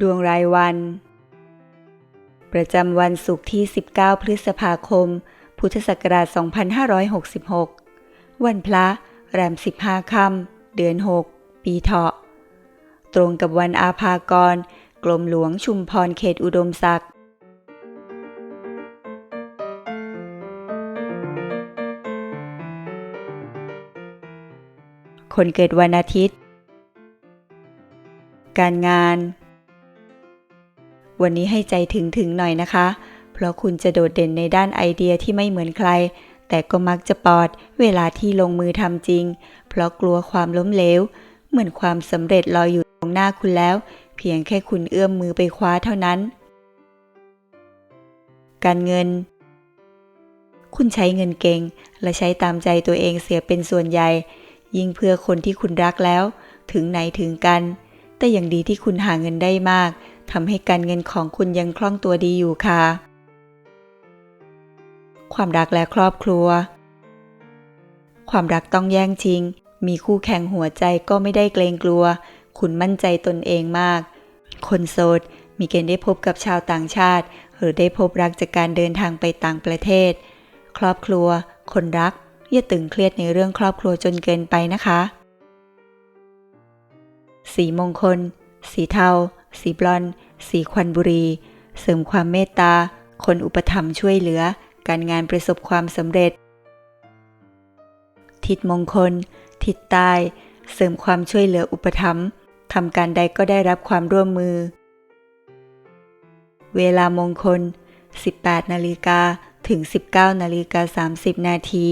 ดวงรายวัน ประจำวันศุกร์ที่ 19 พฤษภาคม พุทธศักราช 2566 วันพระแรม 15 ค่ำเดือน 6 ปีเถาะ ตรงกับวันอาภากร กรมหลวงชุมพรเขตอุดมศักดิ์คนเกิดวันอาทิตย์ การงาน วันนี้ให้ใจถึงถึงหน่อยนะคะ เพราะคุณจะโดดเด่นในด้านไอเดียที่ไม่เหมือนใคร แต่ก็มักจะปอดเวลาที่ลงมือทำจริง เพราะกลัวความล้มเหลว เหมือนความสำเร็จรออยู่ตรงหน้าคุณแล้ว เพียงแค่คุณเอื้อมมือไปคว้าเท่านั้น การเงิน คุณใช้เงินเก่ง และใช้ตามใจตัวเองเสียเป็นส่วนใหญ่ ยิ่งเพื่อคนที่คุณรักแล้ว ถึงไหนถึงกัน แต่อย่างดีที่คุณหาเงินได้มาก ทำให้การเงินของคุณยังคล่องตัวดีอยู่ค่ะ ความรักและครอบครัว ความรักต้องแย่งชิง มีคู่แข่งหัวใจก็ไม่ได้เกรงกลัว คุณมั่นใจตนเองมาก คนโสดมีเกณฑ์ได้พบกับชาวต่างชาติ หรือได้พบรักจากการเดินทางไปต่างประเทศ ครอบครัว คนรัก อย่าตึงเครียดในเรื่องครอบครัวจนเกินไปนะคะ สีมงคล สีเทา สีบลอน สีควันบุรี เสริมความเมตตา คนอุปถัมภ์ช่วยเหลือ การงานประสบความสำเร็จ ทิศมงคล ทิศใต้ เสริมความช่วยเหลืออุปถัมภ์ทำการใดก็ได้รับความร่วมมือ เวลามงคล 18 นาฬิกาถึง 19 นาฬิกา 30 นาที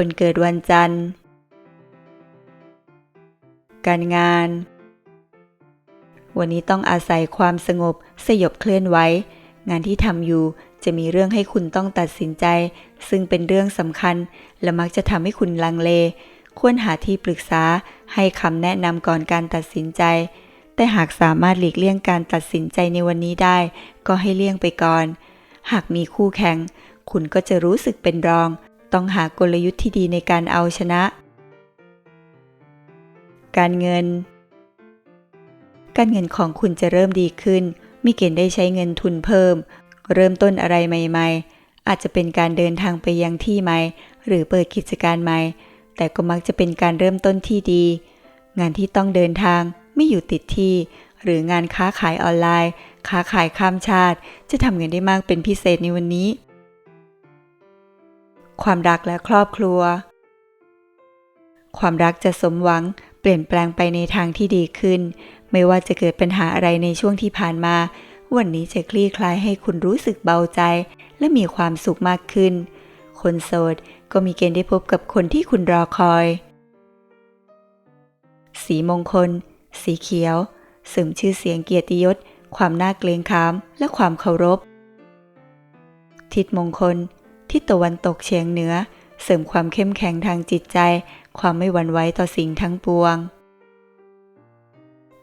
คนเกิดวันจันทร์ การงาน วันนี้ต้องอาศัยความสงบสยบเคลื่อนไวงานที่ทำอยู่จะมีเรื่องให้คุณต้องตัดสินใจ ซึ่งเป็นเรื่องสำคัญ และมักจะทำให้คุณลังเล ควรหาที่ปรึกษาให้คำแนะนำก่อนการตัดสินใจ แต่หากสามารถหลีกเลี่ยงการตัดสินใจในวันนี้ได้ ก็ให้เลี่ยงไปก่อน หากมีคู่แข่ง คุณก็จะรู้สึกเป็นรอง ต้องหากลยุทธ์ที่ดีในการเอาชนะ การเงิน การเงินของคุณจะเริ่มดีขึ้น มีเกณฑ์ได้ใช้เงินทุนเพิ่ม เริ่มต้นอะไรใหม่ ๆ อาจจะเป็นการเดินทางไปยังที่ใหม่ หรือเปิดกิจการใหม่ แต่ก็มักจะเป็นการเริ่มต้นที่ดี งานที่ต้องเดินทางไม่อยู่ติดที่ หรืองานค้าขายออนไลน์ ค้าขายข้ามชาติ จะทำเงินได้มากเป็นพิเศษในวันนี้ ความรักและครอบครัว ความรักจะสมหวังเปลี่ยนแปลงไปในทางที่ดีขึ้น ไม่ว่าจะเกิดปัญหาอะไรในช่วงที่ผ่านมา วันนี้จะคลี่คลายให้คุณรู้สึกเบาใจ และมีความสุขมากขึ้น คนโสดก็มีเกณฑ์ได้พบกับคนที่คุณรอคอย สีมงคล สีเขียวเสริมชื่อเสียงเกียรติยศ ความน่าเกรงขาม และความเคารพ ทิศมงคล ทิศตะวันตกเฉียงเหนือ เสริมความเข้มแข็งทางจิตใจ ความไม่หวั่นไหวต่อสิ่งทั้งปวง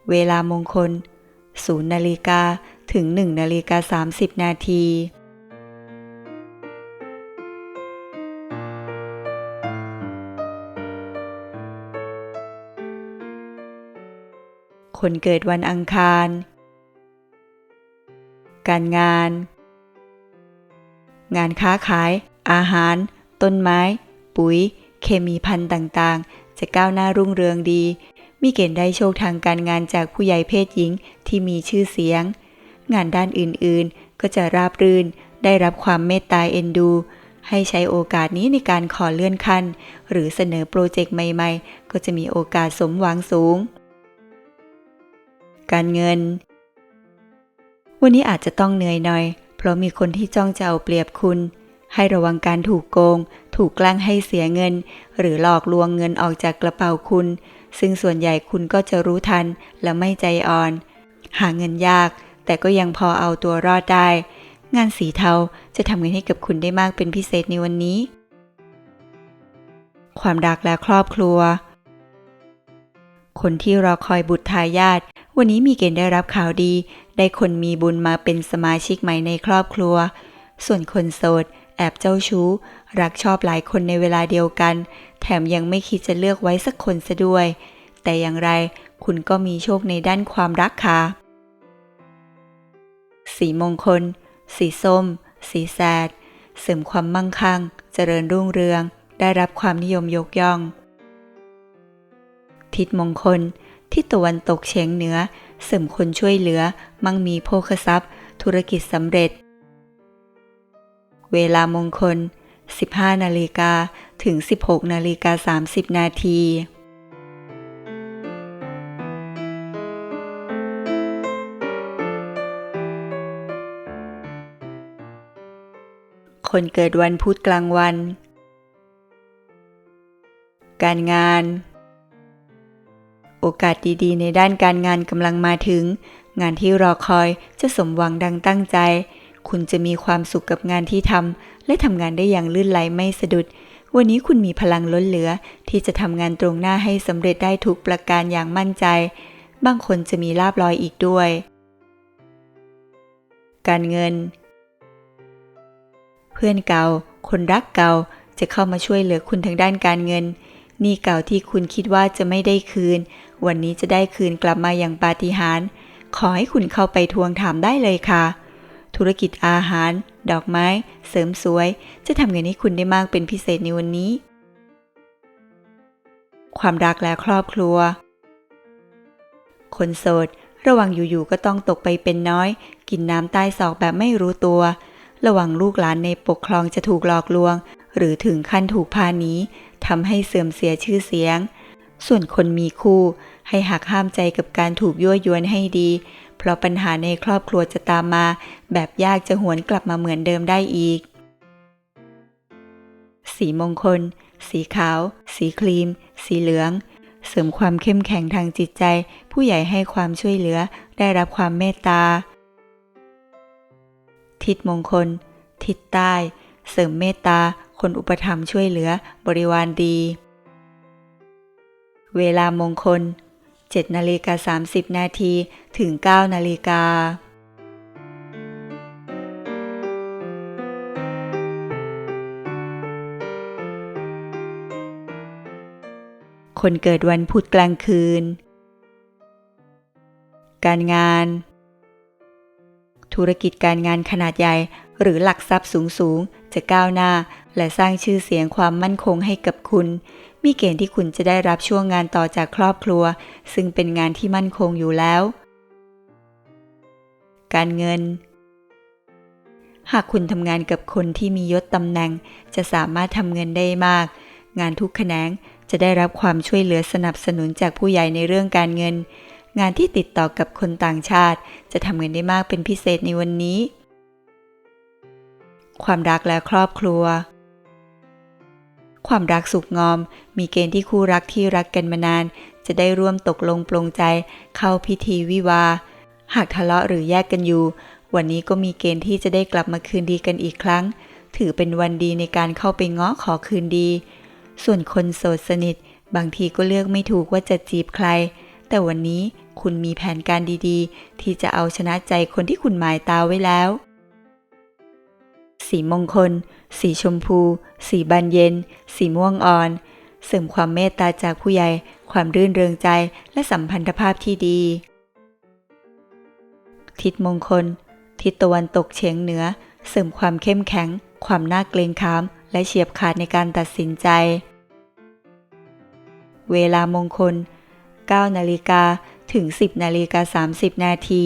เวลามงคล0นาฬิกาถึง1นาฬิกา30 นาทีคนเกิดวันอังคาร การงาน งานค้าขาย อาหาร ต้นไม้ ปุ๋ย เคมีพันธุ์ต่างๆ จะก้าวหน้ารุ่งเรืองดี มีเกณฑ์ได้โชคทางการงานจากผู้ใหญ่เพศหญิงที่มีชื่อเสียง งานด้านอื่นๆ ก็จะราบรื่น ได้รับความเมตตาเอ็นดู ให้ใช้โอกาสนี้ในการขอเลื่อนขั้น หรือเสนอโปรเจกต์ใหม่ๆ ก็จะมีโอกาสสมหวังสูง การเงิน วันนี้อาจจะต้องเหนื่อยหน่อย เพราะมีคนที่จ้องจะเอาเปรียบคุณ ให้ระวังการถูกโกง ถูกแกล้งให้เสียเงิน หรือหลอกลวงเงินออกจากกระเป๋าคุณ ซึ่งส่วนใหญ่คุณก็จะรู้ทันและไม่ใจอ่อน หาเงินยาก แต่ก็ยังพอเอาตัวรอดได้ งานสีเทาจะทำเงินให้กับคุณได้มากเป็นพิเศษในวันนี้ ความรักและครอบครัวคนที่รอคอยบุตรทายาทวันนี้มีเกณฑ์ได้รับข่าวดี ได้คนมีบุญมาเป็นสมาชิกใหม่ในครอบครัว ส่วนคนโสด แอบเจ้าชู้ รักชอบหลายคนในเวลาเดียวกัน แถมยังไม่คิดจะเลือกไว้สักคนซะด้วย แต่อย่างไรคุณก็มีโชคในด้านความรักค่ะ สีมงคล สีส้ม สีแสด เสริมความมั่งคั่ง เจริญรุ่งเรือง ได้รับความนิยมยกย่อง ทิศมงคล ทิศตะวันตกเฉียงเหนือ เสริมคนช่วยเหลือ มั่งมีโภคทรัพย์ ธุรกิจสำเร็จ เวลามงคล 15 นาฬิกาถึง 16 นาฬิกา 30 นาทีคนเกิดวันพุธกลางวัน การงาน โอกาสดีๆ ในด้านการงานกำลังมาถึง งานที่รอคอยจะสมหวังดังตั้งใจ คุณจะมีความสุขกับงานที่ทำและทำงานได้อย่างลื่นไหลไม่สะดุด วันนี้คุณมีพลังล้นเหลือ ที่จะทำงานตรงหน้าให้สำเร็จได้ทุกประการอย่างมั่นใจ บางคนจะมีลาบลอยอีกด้วย การเงิน เพื่อนเก่า คนรักเก่าจะเข้ามาช่วยเหลือคุณทางด้านการเงินหนี้เก่าที่คุณคิดว่าจะไม่ได้คืน วันนี้จะได้คืนกลับมาอย่างปาฏิหาริย์ขอให้คุณเข้าไปทวงถามได้เลยค่ะ ธุรกิจอาหาร ดอกไม้ เสริมสวย จะทำเงินให้คุณได้มากเป็นพิเศษในวันนี้ ความรักและครอบครัว คนโสด ระวังอยู่ๆก็ต้องตกไปเป็นน้อย กินน้ำใต้ศอกแบบไม่รู้ตัว ระวังลูกหลานในปกครองจะถูกหลอกลวง หรือถึงขั้นถูกพาหนีทำให้เสื่อมเสียชื่อเสียง ส่วนคนมีคู่ให้หักห้ามใจกับการถูกยั่วยวนให้ดี เพราะปัญหาในครอบครัวจะตามมา แบบยากจะหวนกลับมาเหมือนเดิมได้อีก สีมงคล สีขาว สีครีม สีเหลือง เสริมความเข้มแข็งทางจิตใจ ผู้ใหญ่ให้ความช่วยเหลือ ได้รับความเมตตา ทิศมงคล ทิศใต้ เสริมเมตตา คนอุปถัมภ์ช่วยเหลือ บริวารดี เวลามงคล 7 นาฬิกา 30 นาทีถึง 9 นาฬิกา คนเกิดวันพุธกลางคืน การงาน ธุรกิจการงานขนาดใหญ่ หรือหลักทรัพย์สูงสูงๆจะก้าวหน้า และสร้างชื่อเสียงความมั่นคงให้กับคุณ มีเกณฑ์ที่คุณจะได้รับช่วงงานต่อจากครอบครัว ซึ่งเป็นงานที่มั่นคงอยู่แล้ว การเงิน หากคุณทำงานกับคนที่มียศตำแหน่ง จะสามารถทำเงินได้มาก งานทุกแขนงจะได้รับความช่วยเหลือสนับสนุนจากผู้ใหญ่ในเรื่องการเงิน งานที่ติดต่อกับคนต่างชาติ จะทำเงินได้มากเป็นพิเศษในวันนี้ ความรักและครอบครัว ความรักสุขงอม มีเกณฑ์ที่คู่รักที่รักกันมานาน จะได้ร่วมตกลงปลงใจ เข้าพิธีวิวา หากทะเลาะหรือแยกกันอยู่ วันนี้ก็มีเกณฑ์ที่จะได้กลับมาคืนดีกันอีกครั้ง ถือเป็นวันดีในการเข้าไปง้อขอคืนดี ส่วนคนโสดสนิท บางทีก็เลือกไม่ถูกว่าจะจีบใคร แต่วันนี้ คุณมีแผนการดีๆ ที่จะเอาชนะใจคนที่คุณหมายตาไว้แล้ว สีมงคล สีชมพู สีบานเย็น สีม่วงอ่อน เสริมความเมตตาจากผู้ใหญ่ ความรื่นเริงใจและสัมพันธภาพที่ดี ทิศมงคล ทิศตะวันตกเฉียงเหนือ เสริมความเข้มแข็ง ความน่าเกรงขาม และเฉียบขาดในการตัดสินใจ เวลามงคล9นาฬิกา ถึง 10นาฬิกา30 นาที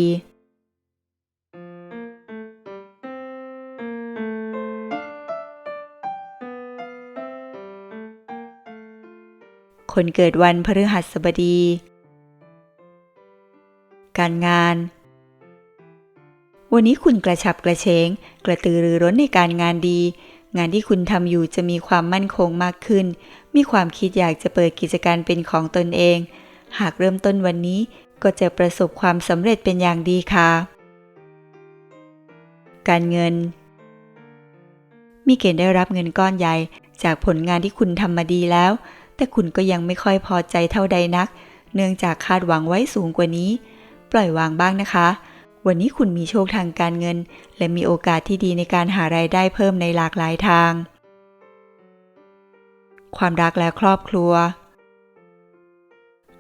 คนเกิดวันพฤหัสบดี การงาน วันนี้คุณกระฉับกระเฉง กระตือรือร้นในการงานดี งานที่คุณทำอยู่จะมีความมั่นคงมากขึ้น มีความคิดอยากจะเปิดกิจการเป็นของตนเอง หากเริ่มต้นวันนี้ก็จะประสบความสำเร็จเป็นอย่างดีค่ะ การเงิน มีเกณฑ์ได้รับเงินก้อนใหญ่ จากผลงานที่คุณทำมาดีแล้ว แต่คุณก็ยังไม่ค่อยพอใจเท่าใดนัก เนื่องจากคาดหวังไว้สูงกว่านี้ ปล่อยวางบ้างนะคะ วันนี้คุณมีโชคทางการเงิน และมีโอกาสที่ดีในการหารายได้เพิ่มในหลากหลายทาง ความรักและครอบครัว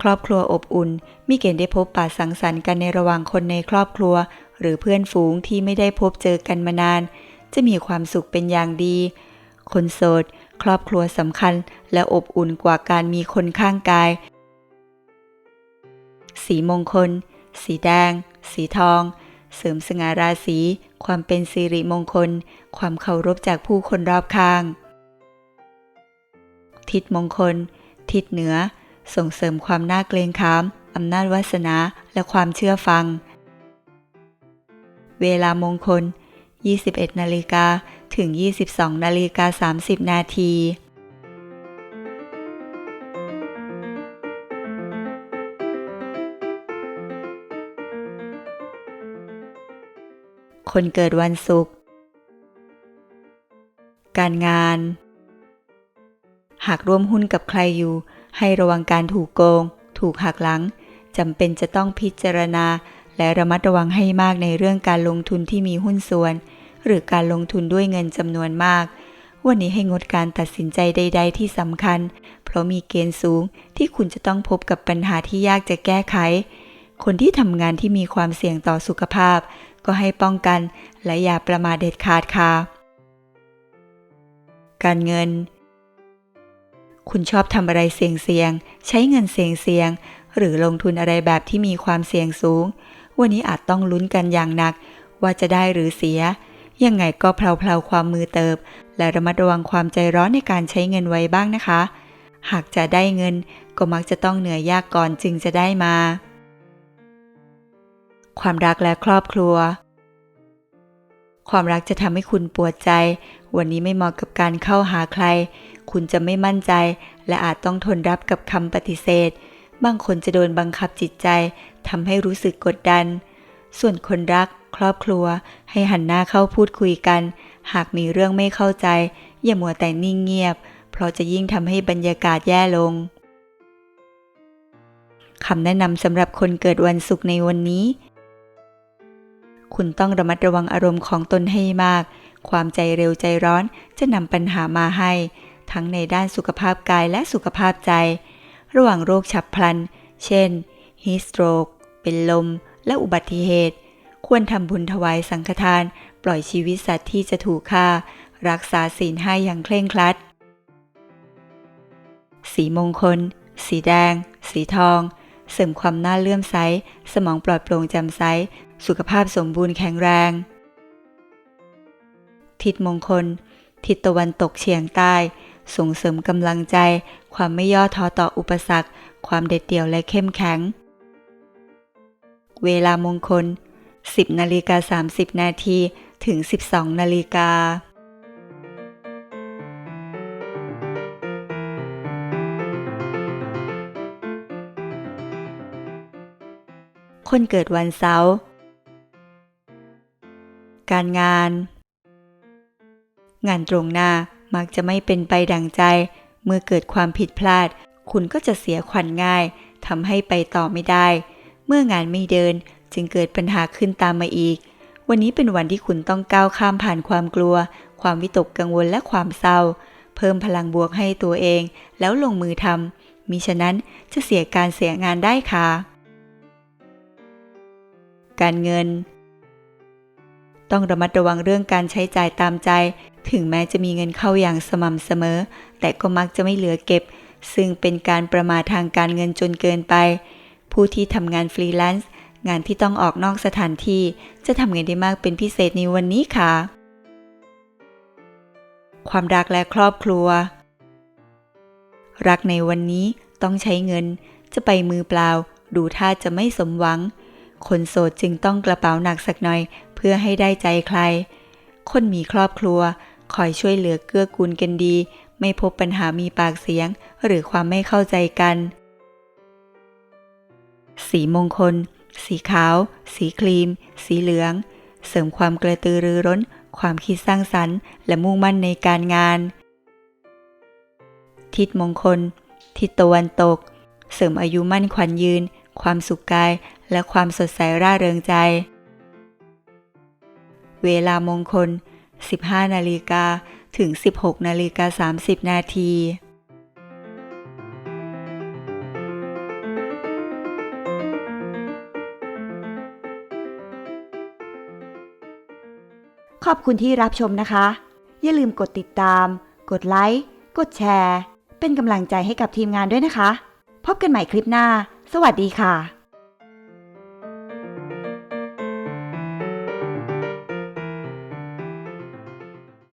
ครอบครัวอบอุ่น มีเกณฑ์ได้พบปะสังสรรค์กันในระหว่างคนในครอบครัว หรือเพื่อนฝูงที่ไม่ได้พบเจอกันมานาน จะมีความสุขเป็นอย่างดี คนโสด ครอบครัวสำคัญและอบอุ่นกว่าการมีคนข้างกาย สีมงคล สีแดง สีทอง เสริมสง่าราศี ความเป็นสิริมงคล ความเคารพจากผู้คนรอบข้าง ทิศมงคล ทิศเหนือ ส่งเสริมความน่าเกรงขามอำนาจวาสนาและความเชื่อฟัง เวลามงคล 21 นาฬิกาถึง 22 นาฬิกา 30 นาทีคนเกิดวันศุกร์ การงาน หากร่วมหุ้นกับใครอยู่ ให้ระวังการถูกโกง ถูกหักหลังจำเป็นจะต้องพิจารณา และระมัดระวังให้มากในเรื่องการลงทุนที่มีหุ้นส่วน หรือการลงทุนด้วยเงินจำนวนมาก วันนี้ให้งดการตัดสินใจใด ๆ ที่สำคัญ เพราะมีเกณฑ์สูงที่คุณจะต้องพบกับปัญหาที่ยากจะแก้ไข คนที่ทำงานที่มีความเสี่ยงต่อสุขภาพ ก็ให้ป้องกันและอย่าประมาทเด็ดขาดค่ะการเงิน คุณชอบทำอะไรเสี่ยงๆ ใช้เงินเสี่ยงๆ หรือลงทุนอะไรแบบที่มีความเสี่ยงสูง วันนี้อาจต้องลุ้นกันอย่างหนัก ว่าจะได้หรือเสีย ยังไงก็เพลาๆความมือเติบ และระมัดระวังความใจร้อนในการใช้เงินไว้บ้างนะคะ หากจะได้เงินก็มักจะต้องเหนื่อยยากก่อนจึงจะได้มา ความรักและครอบครัว ความรักจะทำให้คุณปวดใจ วันนี้ไม่เหมาะกับการเข้าหาใคร คุณจะไม่มั่นใจ และอาจต้องทนรับกับคำปฏิเสธ บางคนจะโดนบังคับจิตใจทำให้รู้สึกกดดัน ส่วนคนรัก ครอบครัว ให้หันหน้าเข้าพูดคุยกัน หากมีเรื่องไม่เข้าใจ อย่ามัวแต่นิ่งเงียบ เพราะจะยิ่งทำให้บรรยากาศแย่ลงคำแนะนำสำหรับคนเกิดวันศุกร์ในวันนี้ คุณต้องระมัดระวังอารมณ์ของตนให้มาก ความใจเร็วใจร้อนจะนำปัญหามาให้ ทั้งในด้านสุขภาพกายและสุขภาพใจ ระหว่างโรคฉับพลัน เช่นฮีสโตรก เป็นลม และอุบัติเหตุ ควรทำบุญถวายสังฆทาน ปล่อยชีวิตสัตว์ที่จะถูกฆ่า รักษาศีลให้อย่างเคร่งครัด สีมงคล สีแดง สีทอง เสริมความน่าเลื่อมใส สมองปลอดโปร่งแจ่มใส สุขภาพสมบูรณ์แข็งแรง ทิศมงคล ทิศตะวันตกเฉียงใต้ ส่งเสริมกำลังใจ ความไม่ย่อท้อต่ออุปสรรค ความเด็ดเดี่ยวและเข้มแข็ง เวลามงคล 10 นาฬิกา 30 นาทีถึง 12 นาฬิกาคนเกิดวันเสาร์การงาน งานตรงหน้า มักจะไม่เป็นไปดังใจ เมื่อเกิดความผิดพลาด คุณก็จะเสียขวัญง่ายทำให้ไปต่อไม่ได้ เมื่องานไม่เดินจึงเกิดปัญหาขึ้นตามมาอีก วันนี้เป็นวันที่คุณต้องก้าวข้ามผ่านความกลัว ความวิตกกังวลและความเศร้า เพิ่มพลังบวกให้ตัวเอง แล้วลงมือทำมิฉะนั้นจะเสียการเสียงานได้ค่ะ การเงิน ต้องระมัดระวังเรื่องการใช้จ่ายตามใจ ถึงแม้จะมีเงินเข้าอย่างสม่ำเสมอ แต่ก็มักจะไม่เหลือเก็บ ซึ่งเป็นการประมาททางการเงินจนเกินไป ผู้ที่ทำงานฟรีแลนซ์งานที่ต้องออกนอกสถานที่ จะทำเงินได้มากเป็นพิเศษในวันนี้ค่ะ ความรักและครอบครัว รักในวันนี้ต้องใช้เงิน จะไปมือเปล่า ดูท่าจะไม่สมหวัง คนโสดจึงต้องกระเป๋าหนักสักหน่อย เพื่อให้ได้ใจใคร คนมีครอบครัว คอยช่วยเหลือเกื้อกูลกันดี ไม่พบปัญหามีปากเสียง หรือความไม่เข้าใจกัน สีมงคล สีขาว สีครีม สีเหลือง เสริมความกระตือรือร้น ความคิดสร้างสรรค์ และมุ่งมั่นในการงาน ทิศมงคล ทิศตะวันตก เสริมอายุมั่นขวัญยืน ความสุขกาย และความสดใสร่าเริงใจ เวลามงคล 15นาฬิกาถึง 16นาฬิกา30 นาที ขอบคุณที่รับชมนะคะ อย่าลืมกดติดตาม กดไลค์ กดแชร์ เป็นกำลังใจให้กับทีมงานด้วยนะคะ พบกันใหม่คลิปหน้า สวัสดีค่ะ